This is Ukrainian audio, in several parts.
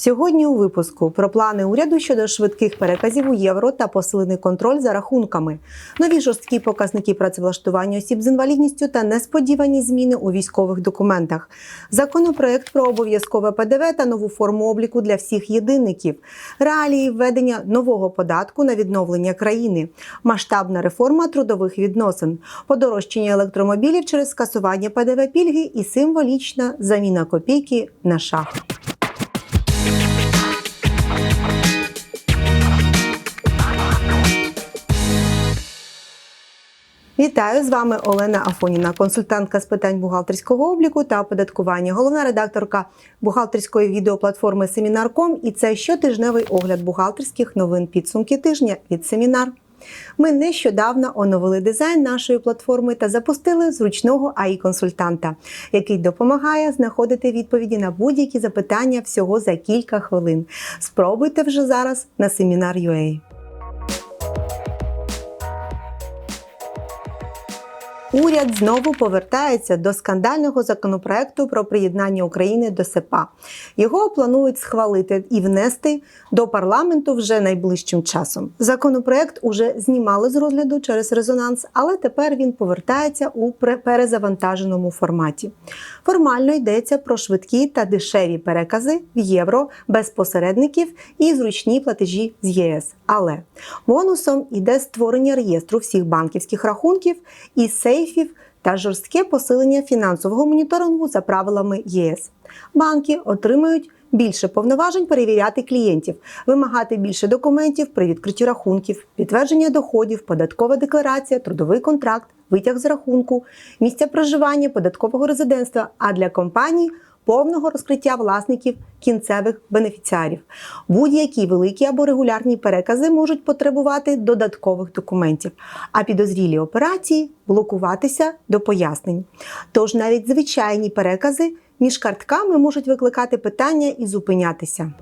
Сьогодні у випуску про плани уряду щодо швидких переказів у євро та посилений контроль за рахунками, нові жорсткі показники працевлаштування осіб з інвалідністю та несподівані зміни у військових документах, законопроект про обов'язкове ПДВ та нову форму обліку для всіх єдинників, реалії введення нового податку на відновлення країни, масштабна реформа трудових відносин, подорожчання електромобілів через скасування ПДВ пільги і символічна заміна копійки на шах. Вітаю з вами Олена Афоніна, консультантка з питань бухгалтерського обліку та оподаткування, головна редакторка бухгалтерської відеоплатформи Семінар.ком і це щотижневий огляд бухгалтерських новин підсумки тижня від семінар. Ми нещодавно оновили дизайн нашої платформи та запустили зручного АІ-консультанта, який допомагає знаходити відповіді на будь-які запитання всього за кілька хвилин. Спробуйте вже зараз на семінар.ua. Уряд знову повертається до скандального законопроекту про приєднання України до СЕПА. Його планують схвалити і внести до парламенту вже найближчим часом. Законопроект уже знімали з розгляду через резонанс, але тепер він повертається у перезавантаженому форматі. Формально йдеться про швидкі та дешеві перекази в євро без посередників і зручні платежі з ЄС. Але бонусом іде створення реєстру всіх банківських рахунків і сейфів та жорстке посилення фінансового моніторингу за правилами ЄС. Банки отримають більше повноважень перевіряти клієнтів, вимагати більше документів при відкритті рахунків, підтвердження доходів, податкова декларація, трудовий контракт, витяг з рахунку, місця проживання, податкового резидентства. А для компаній повного розкриття власників кінцевих бенефіціарів. Будь-які великі або регулярні перекази можуть потребувати додаткових документів, а підозрілі операції блокуватися до пояснень. Тож навіть звичайні перекази між картками можуть викликати питання і зупинятися.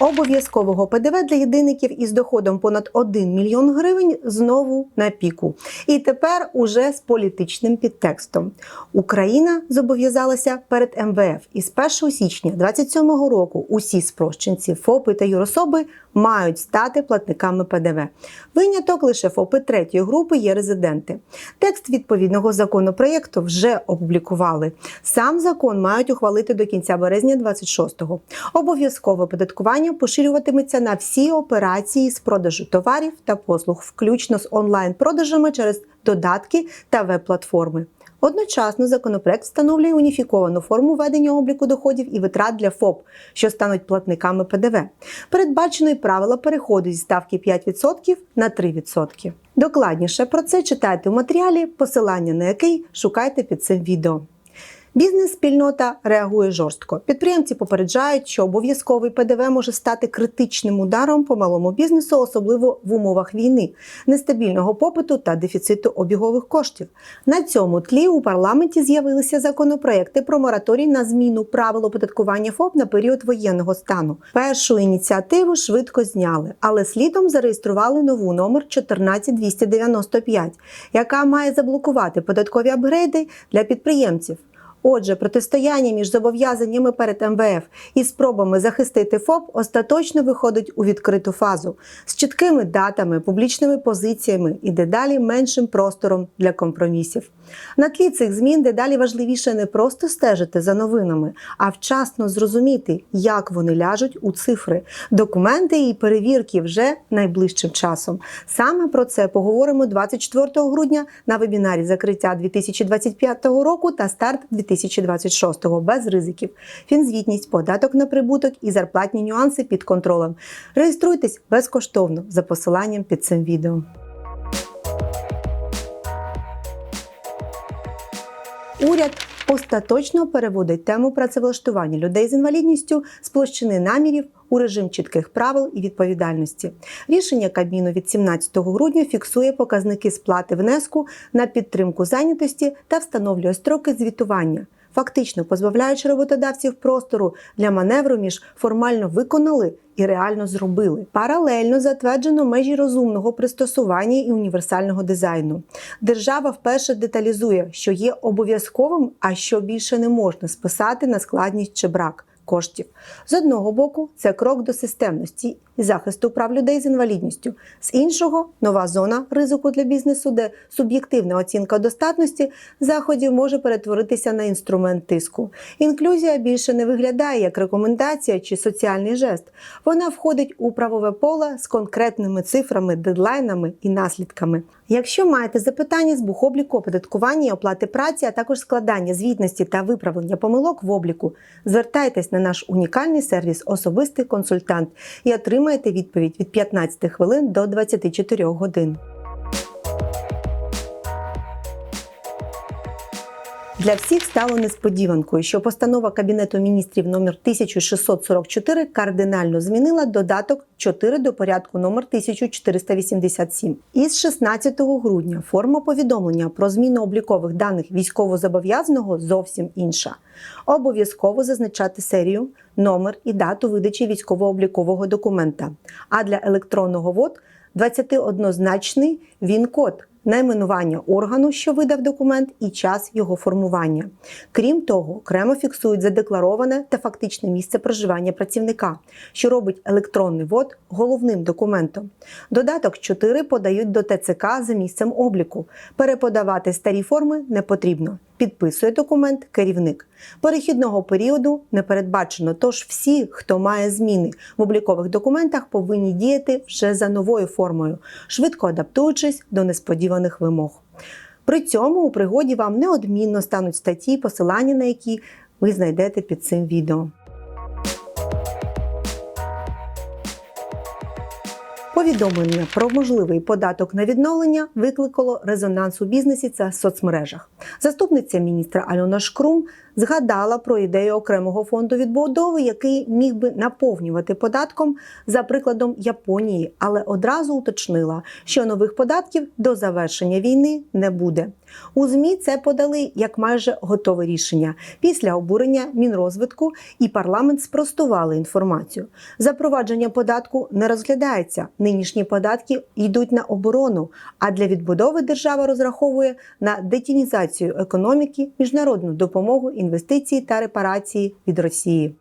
Обов'язкового ПДВ для єдиників із доходом понад 1 мільйон гривень знову на піку. І тепер уже з політичним підтекстом. Україна зобов'язалася перед МВФ із 1 січня 2027 року усі спрощенці ФОПи та юрособи мають стати платниками ПДВ. Виняток лише ФОПи третьої групи є резиденти. Текст відповідного законопроєкту вже опублікували. Сам закон мають ухвалити до кінця березня 26-го. Обов'язкове оподаткування поширюватиметься на всі операції з продажу товарів та послуг, включно з онлайн-продажами через додатки та веб-платформи. Одночасно законопроект встановлює уніфіковану форму ведення обліку доходів і витрат для ФОП, що стануть платниками ПДВ. Передбачено й правила переходу зі ставки 5% на 3%. Докладніше про це читайте у матеріалі, посилання на який шукайте під цим відео. Бізнес-спільнота реагує жорстко. Підприємці попереджають, що обов'язковий ПДВ може стати критичним ударом по малому бізнесу, особливо в умовах війни, нестабільного попиту та дефіциту обігових коштів. На цьому тлі у парламенті з'явилися законопроекти про мораторій на зміну правил оподаткування ФОП на період воєнного стану. Першу ініціативу швидко зняли, але слідом зареєстрували нову номер 14295, яка має заблокувати податкові апгрейди для підприємців. Отже, протистояння між зобов'язаннями перед МВФ і спробами захистити ФОП остаточно виходить у відкриту фазу з чіткими датами, публічними позиціями і дедалі меншим простором для компромісів. На тлі цих змін дедалі важливіше не просто стежити за новинами, а вчасно зрозуміти, як вони ляжуть у цифри, документи і перевірки вже найближчим часом. Саме про це поговоримо 24 грудня на вебінарі закриття 2025 року та старт 2026 без ризиків. Фінзвітність, податок на прибуток і зарплатні нюанси під контролем. Реєструйтесь безкоштовно за посиланням під цим відео. Уряд остаточно переводить тему працевлаштування людей з інвалідністю з площини намірів у режим чітких правил і відповідальності. Рішення Кабміну від 17 грудня фіксує показники сплати внеску на підтримку зайнятості та встановлює строки звітування. Фактично позбавляючи роботодавців простору для маневру між формально виконали і реально зробили. Паралельно затверджено межі розумного пристосування і універсального дизайну. Держава вперше деталізує, що є обов'язковим, а що більше не можна списати на складність чи брак. Коштів з одного боку це крок до системності і захисту прав людей з інвалідністю, з іншого нова зона ризику для бізнесу, де суб'єктивна оцінка достатності заходів може перетворитися на інструмент тиску. Інклюзія більше не виглядає як рекомендація чи соціальний жест. Вона входить у правове поле з конкретними цифрами, дедлайнами і наслідками. Якщо маєте запитання з бухобліку, оподаткування і оплати праці, а також складання звітності та виправлення помилок в обліку, звертайтесь на наш унікальний сервіс Особистий консультант і отримаєте відповідь від 15 хвилин до 24 годин. Для всіх стало несподіванкою, що постанова Кабінету міністрів номер 1644 кардинально змінила додаток 4 до порядку номер 1487. Із 16 грудня форма повідомлення про зміну облікових даних військовозобов'язаного зовсім інша. Обов'язково зазначати серію, номер і дату видачі військово-облікового документа. А для електронного ВОД 21-значний ВІН-код найменування органу, що видав документ, і час його формування. Крім того, окремо фіксують задеклароване та фактичне місце проживання працівника, що робить електронний вод головним документом. Додаток 4 подають до ТЦК за місцем обліку. Переподавати старі форми не потрібно. Підписує документ керівник. Перехідного періоду не передбачено, тож всі, хто має зміни в облікових документах, повинні діяти вже за новою формою, швидко адаптуючись до несподіваних вимог. При цьому у пригоді вам неодмінно стануть статті, посилання на які ви знайдете під цим відео. Повідомлення про можливий податок на відновлення викликало резонанс у бізнесі та соцмережах. Заступниця міністра Альона Шкрум згадала про ідею окремого фонду відбудови, який міг би наповнювати податком за прикладом Японії, але одразу уточнила, що нових податків до завершення війни не буде. У ЗМІ це подали як майже готове рішення. Після обурення Мінрозвитку і парламент спростували інформацію. Запровадження податку не розглядається. Нинішні податки йдуть на оборону. А для відбудови держава розраховує на детінізацію економіки, міжнародну допомогу, інвестиції та репарації від Росії.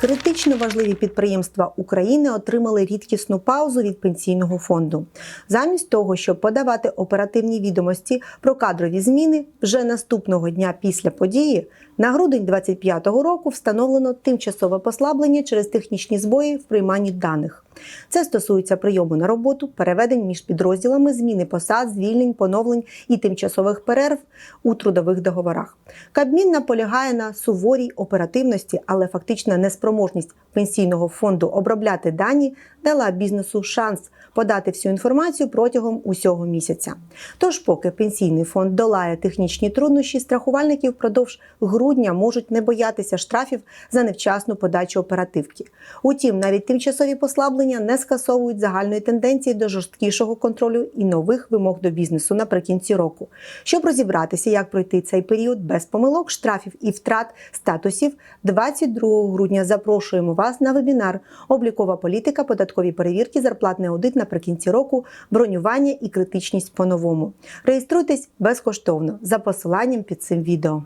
Критично важливі підприємства України отримали рідкісну паузу від пенсійного фонду. Замість того, щоб подавати оперативні відомості про кадрові зміни, вже наступного дня після події на грудень 2025 року встановлено тимчасове послаблення через технічні збої в прийманні даних. Це стосується прийому на роботу, переведень між підрозділами, зміни посад, звільнень, поновлень і тимчасових перерв у трудових договорах. Кабмін наполягає на суворій оперативності, але фактично фактична неспроможність пенсійного фонду обробляти дані дала бізнесу шанс подати всю інформацію протягом усього місяця. Тож, поки пенсійний фонд долає технічні труднощі, страхувальники впродовж грудня можуть не боятися штрафів за невчасну подачу оперативки. Утім, навіть тимчасові послаблення не скасовують загальної тенденції до жорсткішого контролю і нових вимог до бізнесу наприкінці року. Щоб розібратися, як пройти цей період без помилок, штрафів і втрат статусів, 22 грудня запрошуємо вас на вебінар Облікова політика, податкові перевірки, зарплатний аудит наприкінці року, бронювання і критичність по-новому. Реєструйтесь безкоштовно за посиланням під цим відео.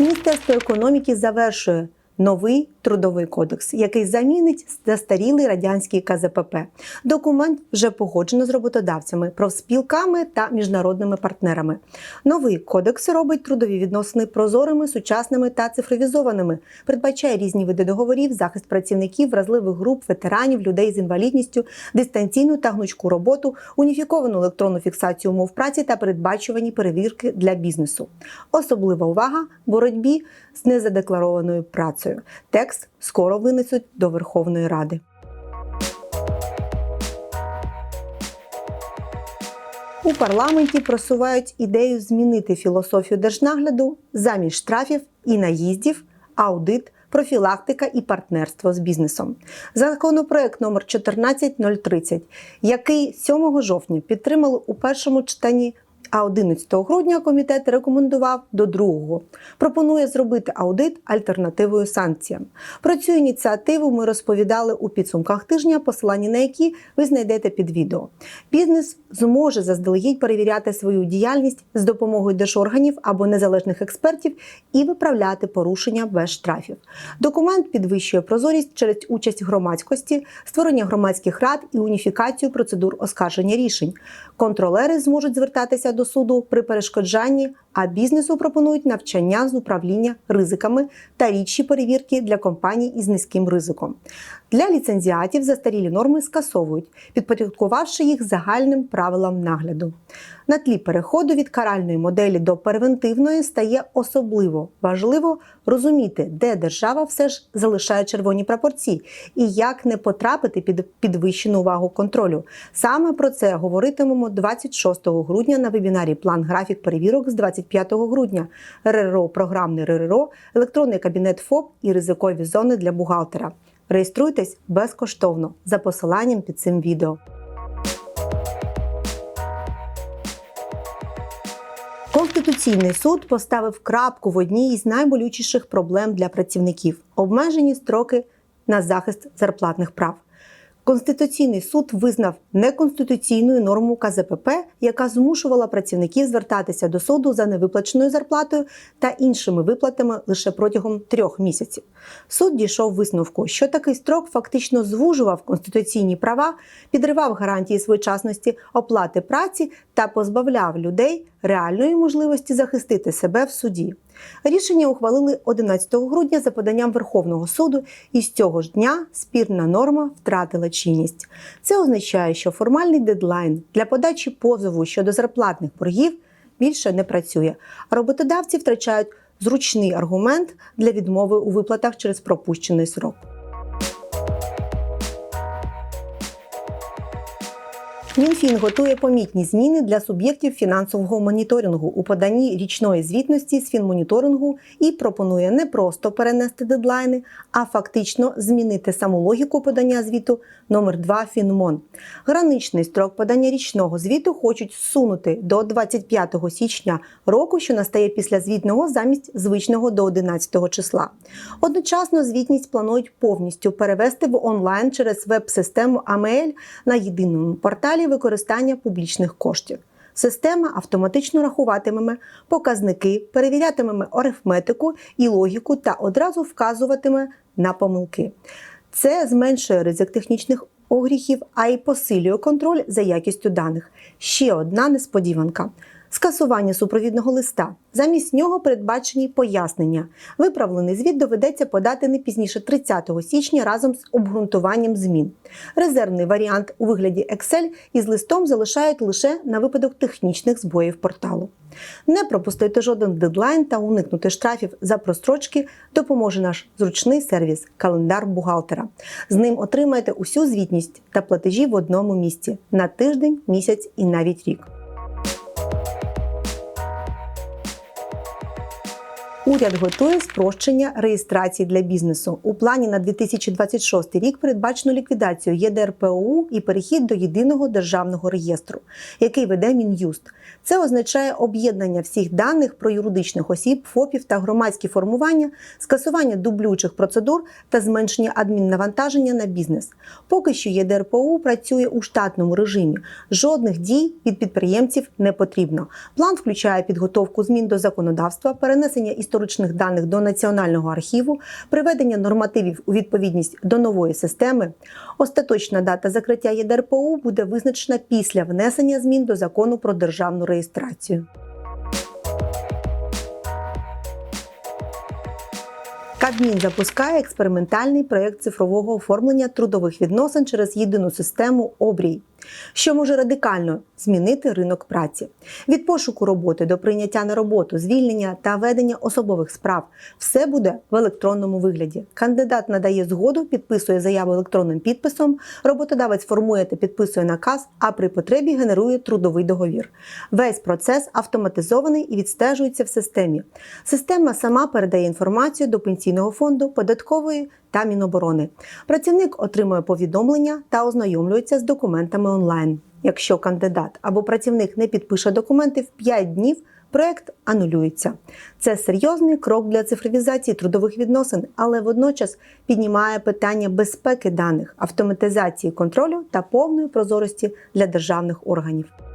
Міністерство економіки завершує новий трудовий кодекс, який замінить застарілий радянський КЗПП. Документ вже погоджено з роботодавцями, профспілками та міжнародними партнерами. Новий кодекс робить трудові відносини прозорими, сучасними та цифровізованими, передбачає різні види договорів, захист працівників, вразливих груп, ветеранів, людей з інвалідністю, дистанційну та гнучку роботу, уніфіковану електронну фіксацію умов праці та передбачувані перевірки для бізнесу. Особлива увага боротьбі з незадекларованою працею. Текст скоро винесуть до Верховної Ради. У парламенті просувають ідею змінити філософію держнагляду замість штрафів і наїздів, аудит, профілактика і партнерство з бізнесом. Законопроект номер 14030, який 7 жовтня підтримали у першому читанні. А 11 грудня комітет рекомендував до другого. Пропонує зробити аудит альтернативою санкціям. Про цю ініціативу ми розповідали у підсумках тижня, посилання на які ви знайдете під відео. Бізнес зможе заздалегідь перевіряти свою діяльність з допомогою держорганів або незалежних експертів і виправляти порушення без штрафів. Документ підвищує прозорість через участь громадськості, створення громадських рад і уніфікацію процедур оскарження рішень. Контролери зможуть звертатися до суду при перешкоджанні, а бізнесу пропонують навчання з управління ризиками та рідші перевірки для компаній із низьким ризиком. Для ліцензіатів застарілі норми скасовують, підпорядкувавши їх загальним правилам нагляду. На тлі переходу від каральної моделі до превентивної стає особливо важливо розуміти, де держава все ж залишає червоні прапорці і як не потрапити під підвищену увагу контролю. Саме про це говоритимемо 26 грудня на вебінарі План графік перевірок з 25 грудня. РРО, програмний РРО, електронний кабінет ФОП і ризикові зони для бухгалтера. Реєструйтесь безкоштовно за посиланням під цим відео. Конституційний суд поставив крапку в одній із найболючіших проблем для працівників обмежені строки на захист зарплатних прав. Конституційний суд визнав неконституційною норму КЗПП, яка змушувала працівників звертатися до суду за невиплаченою зарплатою та іншими виплатами лише протягом трьох місяців. Суд дійшов висновку, що такий строк фактично звужував конституційні права, підривав гарантії своєчасності оплати праці та позбавляв людей реальної можливості захистити себе в суді. Рішення ухвалили 11 грудня за поданням Верховного суду, і з цього ж дня спірна норма втратила чинність. Це означає, що формальний дедлайн для подачі позову щодо зарплатних боргів більше не працює, а роботодавці втрачають зручний аргумент для відмови у виплатах через пропущений срок. Мінфін готує помітні зміни для суб'єктів фінансового моніторингу у поданні річної звітності з фінмоніторингу і пропонує не просто перенести дедлайни, а фактично змінити саму логіку подання звіту номер 2 Фінмон. Граничний строк подання річного звіту хочуть сунути до 25 січня року, що настає після звітного замість звичного до 11 числа. Одночасно звітність планують повністю перевести в онлайн через веб-систему AML на єдиному порталі використання публічних коштів. Система автоматично рахуватиме показники, перевірятиме арифметику і логіку та одразу вказуватиме на помилки. Це зменшує ризик технічних огріхів, а й посилює контроль за якістю даних. Ще одна несподіванка. Скасування супровідного листа. Замість нього передбачені пояснення. Виправлений звіт доведеться подати не пізніше 30 січня разом з обґрунтуванням змін. Резервний варіант у вигляді Excel із листом залишають лише на випадок технічних збоїв порталу. Не пропустити жоден дедлайн та уникнути штрафів за прострочки допоможе наш зручний сервіс Календар бухгалтера. З ним отримаєте усю звітність та платежі в одному місці на тиждень, місяць і навіть рік. Уряд готує спрощення реєстрації для бізнесу. У плані на 2026 рік передбачено ліквідацію ЄДРПОУ і перехід до єдиного державного реєстру, який веде Мін'юст. Це означає об'єднання всіх даних про юридичних осіб, ФОПів та громадські формування, скасування дублюючих процедур та зменшення адміннавантаження на бізнес. Поки що ЄДРПОУ працює у штатному режимі. Жодних дій від підприємців не потрібно. План включає підготовку змін до законодавства, перенесення історичних даних до національного архіву, приведення нормативів у відповідність до нової системи. Остаточна дата закриття ЄДРПОУ буде визначена після внесення змін до закону про державну реєстрацію. Кабмін запускає експериментальний проєкт цифрового оформлення трудових відносин через єдину систему обрій, що може радикально змінити ринок праці. Від пошуку роботи до прийняття на роботу, звільнення та ведення особових справ все буде в електронному вигляді. Кандидат надає згоду, підписує заяву електронним підписом, роботодавець формує та підписує наказ, а при потребі генерує трудовий договір. Весь процес автоматизований і відстежується в системі. Система сама передає інформацію до пенсійного фонду, податкової та Міноборони. Працівник отримує повідомлення та ознайомлюється з документами онлайн. Якщо кандидат або працівник не підпише документи в 5 днів, проект анулюється. Це серйозний крок для цифровізації трудових відносин, але водночас піднімає питання безпеки даних, автоматизації контролю та повної прозорості для державних органів.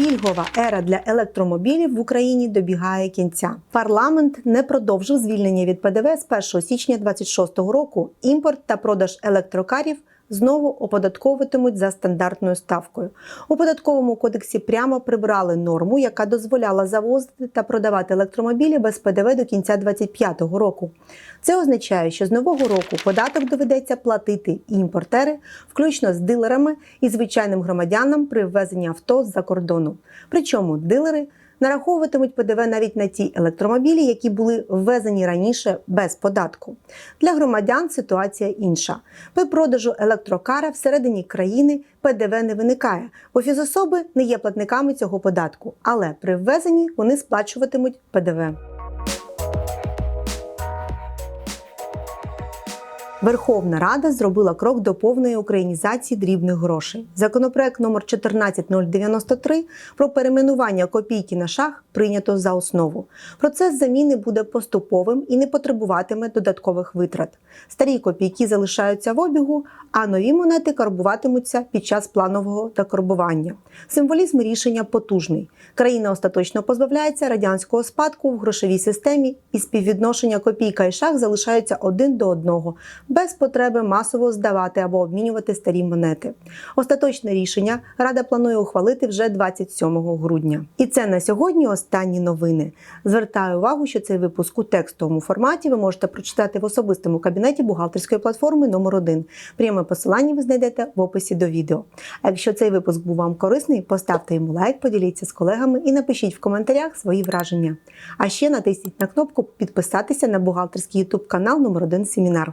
Пільгова ера для електромобілів в Україні добігає кінця. Парламент не продовжив звільнення від ПДВ з 1 січня 2026 року. Імпорт та продаж електрокарів знову оподатковуватимуть за стандартною ставкою. У податковому кодексі прямо прибрали норму, яка дозволяла завозити та продавати електромобілі без ПДВ до кінця 2025 року. Це означає, що з нового року податок доведеться платити і імпортери, включно з дилерами і звичайним громадянам при ввезенні авто з-за кордону. Причому дилери нараховуватимуть ПДВ навіть на ті електромобілі, які були ввезені раніше без податку. Для громадян ситуація інша. При продажу електрокара всередині країни ПДВ не виникає, бо фізособи не є платниками цього податку, але при ввезенні вони сплачуватимуть ПДВ. Верховна Рада зробила крок до повної українізації дрібних грошей. Законопроект номер 14093 про перейменування копійки на шах прийнято за основу. Процес заміни буде поступовим і не потребуватиме додаткових витрат. Старі копійки залишаються в обігу, а нові монети карбуватимуться під час планового докарбування. Символізм рішення потужний. Країна остаточно позбавляється радянського спадку в грошовій системі, і співвідношення копійка і шах залишаються один до одного без потреби масово здавати або обмінювати старі монети. Остаточне рішення Рада планує ухвалити вже 27 грудня. І це на сьогодні останні новини. Звертаю увагу, що цей випуск у текстовому форматі ви можете прочитати в особистому кабінеті бухгалтерської платформи номер 1 Пряме посилання ви знайдете в описі до відео. А якщо цей випуск був вам корисний, поставте йому лайк, поділіться з колегами і напишіть в коментарях свої враження. А ще натисніть на кнопку підписатися на бухгалтерський YouTube канал номер 1 Семінар.